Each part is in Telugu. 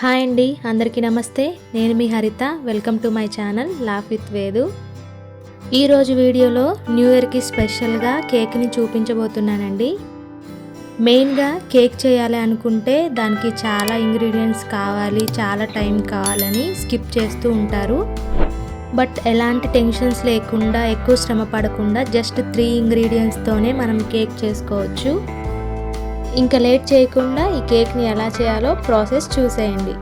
హాయ్ అండి అందరికీ నమస్తే. నేను మీ Haritha. Welcome to my channel laugh with Vedu ఈరోజు వీడియోలో న్యూ ఇయర్కి స్పెషల్గా కేక్ని చూపించబోతున్నానండి. మెయిన్గా కేక్ చేయాలి అనుకుంటే దానికి చాలా ఇంగ్రీడియంట్స్ కావాలి చాలా టైం కావాలని స్కిప్ చేస్తూ ఉంటారు. బట్ ఎలాంటి టెన్షన్స్ లేకుండా ఎక్కువ శ్రమ పడకుండా జస్ట్ త్రీ ఇంగ్రీడియంట్స్తోనే మనం కేక్ చేసుకోవచ్చు. ఇంకా లేట్ చేయకుండా ఈ కేక్ని ఎలా చేయాలో ప్రాసెస్ చూసేయండి.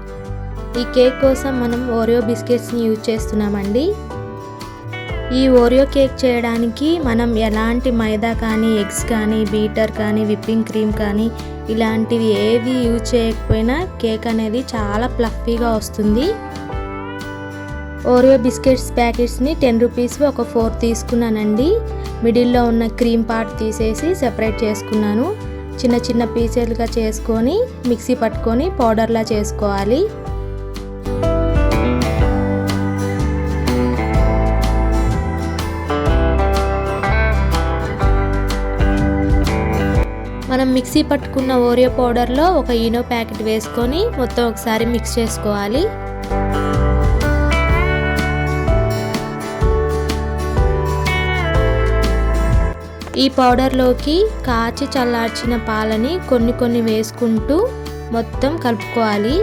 ఈ కేక్ కోసం మనం ఓరియో బిస్కెట్స్ని యూజ్ చేస్తున్నామండి. ఈ ఓరియో కేక్ చేయడానికి మనం ఎలాంటి మైదా కానీ ఎగ్స్ కానీ బీటర్ కానీ విప్పింగ్ క్రీమ్ కానీ ఇలాంటివి ఏవి యూజ్ చేయకపోయినా కేక్ అనేది చాలా ప్లఫీగా వస్తుంది. ఓరియో బిస్కెట్స్ ప్యాకెట్స్ని టెన్ రూపీస్ ఒక ఫోర్ తీసుకున్నానండి. మిడిల్లో ఉన్న క్రీమ్ పార్ట్ తీసేసి సెపరేట్ చేసుకున్నాను. చిన్న చిన్న పీసెలుగా చేసుకొని మిక్సీ పట్టుకొని పౌడర్లా చేసుకోవాలి. మనం మిక్సీ పట్టుకున్న ఓరియో పౌడర్లో ఒక ఈనో ప్యాకెట్ వేసుకొని మొత్తం ఒకసారి మిక్స్ చేసుకోవాలి. ఈ పౌడర్లోకి కాచి చల్లార్చిన పాలని కొన్ని కొన్ని వేసుకుంటూ మొత్తం కలుపుకోవాలి.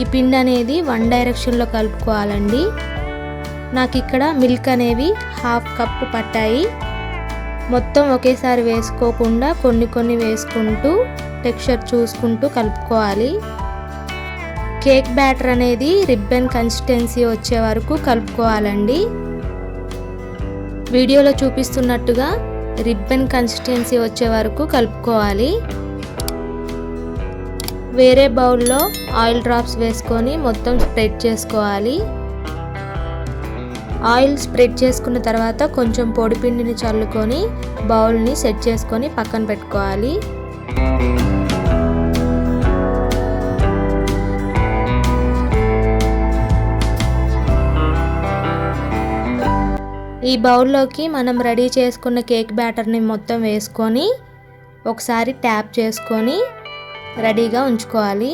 ఈ పిండి అనేది వన్ డైరెక్షన్లో కలుపుకోవాలండి. నాకు ఇక్కడ మిల్క్ అనేవి హాఫ్ కప్ పట్టాయి. మొత్తం ఒకేసారి వేసుకోకుండా కొన్ని కొన్ని వేసుకుంటూ టెక్స్చర్ చూసుకుంటూ కలుపుకోవాలి. కేక్ బ్యాటర్ అనేది రిబ్బన్ కన్సిస్టెన్సీ వచ్చే వరకు కలుపుకోవాలండి. వీడియోలో చూపిస్తున్నట్టుగా రిబ్బన్ కన్సిస్టెన్సీ వచ్చే వరకు కలుపుకోవాలి. వేరే బౌల్లో ఆయిల్ డ్రాప్స్ వేసుకొని మొత్తం స్ప్రెడ్ చేసుకోవాలి. ఆయిల్ స్ప్రెడ్ చేసుకున్న తర్వాత కొంచెం పొడిపిండిని చల్లుకొని బౌల్ని సెట్ చేసుకొని పక్కన పెట్టుకోవాలి. ఈ బౌల్లోకి మనం రెడీ చేసుకున్న కేక్ బ్యాటర్ని మొత్తం వేసుకొని ఒకసారి ట్యాప్ చేసుకొని రెడీగా ఉంచుకోవాలి.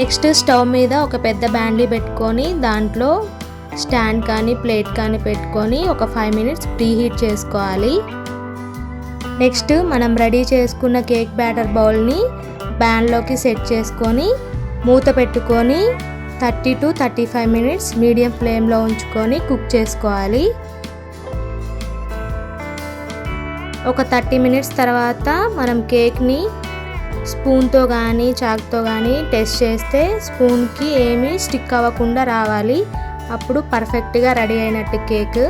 నెక్స్ట్ స్టవ్ మీద ఒక పెద్ద బ్యాండీ పెట్టుకొని దాంట్లో స్టాండ్ కానీ ప్లేట్ కానీ పెట్టుకొని ఒక ఫైవ్ మినిట్స్ ప్రీ హీట్ చేసుకోవాలి. నెక్స్ట్ మనం రెడీ చేసుకున్న కేక్ బ్యాటర్ బౌల్ని బ్యాన్లోకి సెట్ చేసుకొని మూత పెట్టుకొని thirty to thirty five minutes medium ఫ్లేమ్లో ఉంచుకొని కుక్ చేసుకోవాలి. ఒక థర్టీ మినిట్స్ తర్వాత మనం కేక్ని స్పూన్తో కానీ చాక్తో కానీ టెస్ట్ చేస్తే స్పూన్కి ఏమీ స్టిక్ అవ్వకుండా రావాలి. అప్పుడు పర్ఫెక్ట్గా రెడీ అయినట్టు కేక్.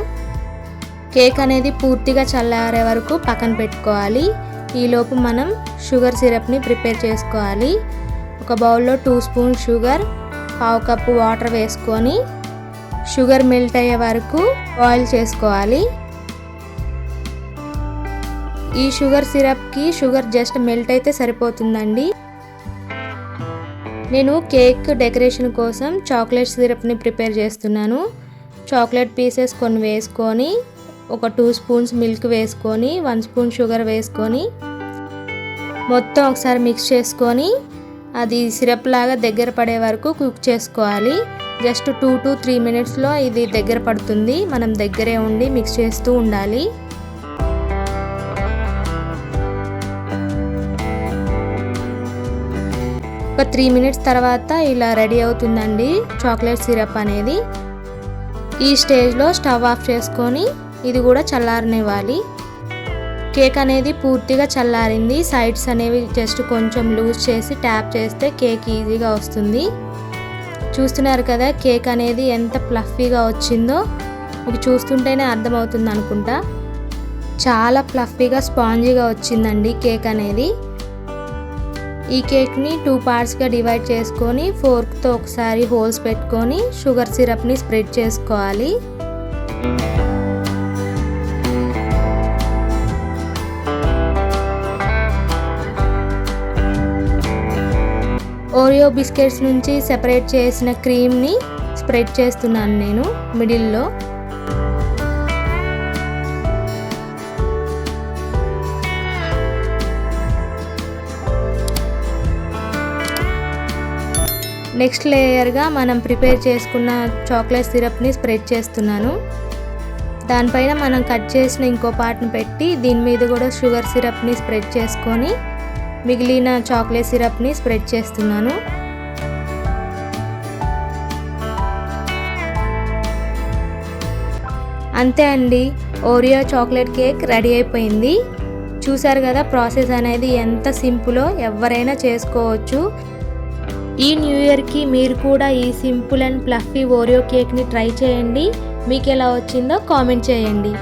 కేక్ అనేది పూర్తిగా చల్లారే వరకు పక్కన పెట్టుకోవాలి. ఈలోపు మనం షుగర్ సిరప్ని ప్రిపేర్ చేసుకోవాలి. ఒక బౌల్లో టూ స్పూన్ షుగర్ పావు కప్పు వాటర్ వేసుకొని షుగర్ మెల్ట్ అయ్యే వరకు బాయిల్ చేసుకోవాలి. ఈ షుగర్ సిరప్కి షుగర్ జస్ట్ మెల్ట్ అయితే సరిపోతుందండి. నేను కేక్ డెకరేషన్ కోసం చాక్లెట్ సిరప్ని ప్రిపేర్ చేస్తున్నాను. చాక్లెట్ పీసెస్ కొన్ని వేసుకొని ఒక టూ స్పూన్స్ మిల్క్ వేసుకొని వన్ స్పూన్ షుగర్ వేసుకొని మొత్తం ఒకసారి మిక్స్ చేసుకొని అది సిరప్ లాగా దగ్గర పడే వరకు కుక్ చేసుకోవాలి. జస్ట్ టూ టు త్రీ మినిట్స్లో ఇది దగ్గర పడుతుంది. మనం దగ్గరే ఉండి మిక్స్ చేస్తూ ఉండాలి. ఒక త్రీ మినిట్స్ తర్వాత ఇలా రెడీ అవుతుందండి చాక్లెట్ సిరప్ అనేది. ఈ స్టేజ్లో స్టవ్ ఆఫ్ చేసుకొని ఇది కూడా చల్లారనివ్వాలి. కేక్ అనేది పూర్తిగా చల్లారింది. సైడ్స్ అనేవి జస్ట్ కొంచెం లూజ్ చేసి ట్యాప్ చేస్తే కేక్ ఈజీగా వస్తుంది. చూస్తున్నారు కదా కేక్ అనేది ఎంత ప్లఫీగా వచ్చిందో. మీకు చూస్తుంటేనే అర్థమవుతుంది అనుకుంటా. చాలా ప్లఫీగా స్పాంజీగా వచ్చిందండి కేక్ అనేది. ఈ కేక్ని టూ పార్ట్స్గా డివైడ్ చేసుకొని ఫోర్క్తో ఒకసారి హోల్స్ పెట్టుకొని షుగర్ సిరప్ని స్ప్రెడ్ చేసుకోవాలి. ఓరియో బిస్కెట్స్ నుంచి సెపరేట్ చేసిన క్రీమ్ని స్ప్రెడ్ చేస్తున్నాను నేను మిడిల్లో నెక్స్ట్ లేయర్గా మనం ప్రిపేర్ చేసుకున్న చాక్లెట్ సిరప్ని స్ప్రెడ్ చేస్తున్నాను. దానిపైన మనం కట్ చేసిన ఇంకో పార్ట్ని పెట్టి దీని మీద కూడా షుగర్ సిరప్ని స్ప్రెడ్ చేసుకొని మిగిలిన చాక్లెట్ సిరప్ని స్ప్రెడ్ చేస్తున్నాను. అంతే అండి ఓరియో చాక్లెట్ కేక్ రెడీ అయిపోయింది. చూసారు కదా ప్రాసెస్ అనేది ఎంత సింపులో ఎవరైనా చేసుకోవచ్చు. ఈ న్యూ ఇయర్కి మీరు కూడా ఈ సింపుల్ అండ్ ప్లఫీ ఓరియో కేక్ని ట్రై చేయండి. మీకు ఎలా వచ్చిందో కామెంట్ చేయండి.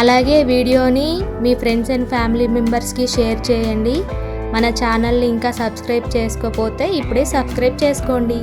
అలాగే వీడియోని మీ ఫ్రెండ్స్ అండ్ ఫ్యామిలీ మెంబర్స్కి షేర్ చేయండి. మన ఛానల్ని ఇంకా సబ్స్క్రైబ్ చేసుకోకపోతే ఇప్పుడే సబ్స్క్రైబ్ చేసుకోండి.